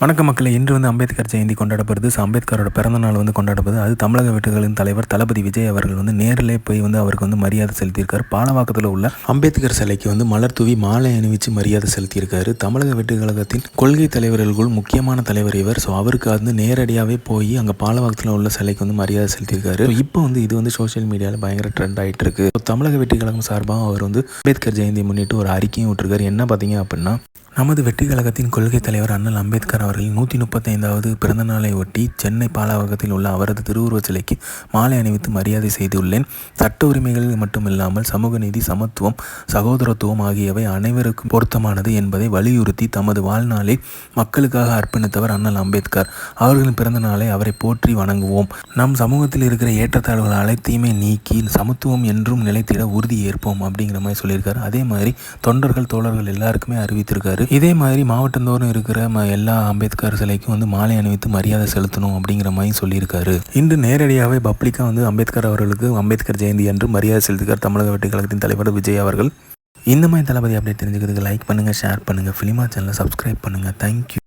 வணக்க மக்களை இன்று வந்து அம்பேத்கர் ஜெயந்தி கொண்டாடப்படுது. ஸோ அம்பேத்கரோட பிறந்த நாள் வந்து கொண்டாடப்படுது. அது தமிழக வீட்டுகளின் தலைவர் தளபதி விஜய் அவர்கள் வந்து நேரிலே போய் வந்து அவருக்கு வந்து மரியாதை செலுத்தியிருக்காரு. பாலவாக்கத்தில் உள்ள அம்பேத்கர் சிலைக்கு வந்து மலர் தூவி மாலை அணிவிச்சு மரியாதை செலுத்தியிருக்காரு. தமிழக வீட்டுக்கழகத்தின் கொள்கை தலைவர்களுக்குள் முக்கியமான தலைவர் இவர். ஸோ அவருக்கு வந்து நேரடியாகவே போய் அங்கே பாலவாக்கத்தில் உள்ள சிலைக்கு வந்து மரியாதை செலுத்தியிருக்காரு. இப்போ வந்து இது வந்து சோஷியல் மீடியாவில் பயங்கர ட்ரெண்ட் ஆகிட்டு இருக்கு தமிழக வீட்டுக்கழகம் சார்பாக அவர் வந்து அம்பேத்கர் ஜெயந்தியை முன்னிட்டு ஒரு அறிக்கையும் விட்டுருக்காரு. என்ன பார்த்தீங்க அப்படின்னா நமது வெற்றி கழகத்தின் கொள்கை தலைவர் அண்ணல் அம்பேத்கர் அவர்களின் நூற்றி முப்பத்தைந்தாவது பிறந்த நாளை ஒட்டி சென்னை பாலாவகத்தில் உள்ள அவரது திருவுருவச் சிலைக்கு மாலை அணிவித்து மரியாதை செய்துள்ளேன். சட்ட உரிமைகள் மட்டுமில்லாமல் சமூக நீதி சமத்துவம் சகோதரத்துவம் ஆகியவை அனைவருக்கும் பொருத்தமானது என்பதை வலியுறுத்தி தமது வாழ்நாளை மக்களுக்காக அர்ப்பணித்தவர் அண்ணல் அம்பேத்கர். அவர்களின் பிறந்த நாளை அவரை போற்றி வணங்குவோம். நம் சமூகத்தில் இருக்கிற ஏற்றத்தாழ்வுகள் அனைத்தையுமே நீக்கி சமத்துவம் என்றும் நிலைத்திட உறுதி ஏற்போம் அப்படிங்கிற மாதிரி சொல்லியிருக்காரு. அதே மாதிரி தொண்டர்கள் தோழர்கள் எல்லாருக்குமே அறிவித்திருக்காரு. இதே மாதிரி மாவட்டந்தோறும் இருக்கிற ம எல்லா அம்பேத்கர் சிலைக்கும் வந்து மாலை அணிவித்து மரியாதை செலுத்தணும் அப்படிங்கிற மாதிரி சொல்லியிருக்காரு. இன்று நேரடியாகவே பப்ளிக்காக வந்து அம்பேத்கர் அவர்களுக்கு அம்பேத்கர் ஜெயந்தி அன்று மரியாதை செலுத்துகிறார் தமிழக வெற்றி கழகத்தின் தலைவர் விஜய் அவர்கள். இந்த மாதிரி தளபதி அப்டேட் தெரிஞ்சுக்கிறதுக்கு லைக் பண்ணுங்கள் ஷேர் பண்ணுங்கள் ஃபிலிமா சேனலை சப்ஸ்கிரைப் பண்ணுங்கள் தேங்க்யூ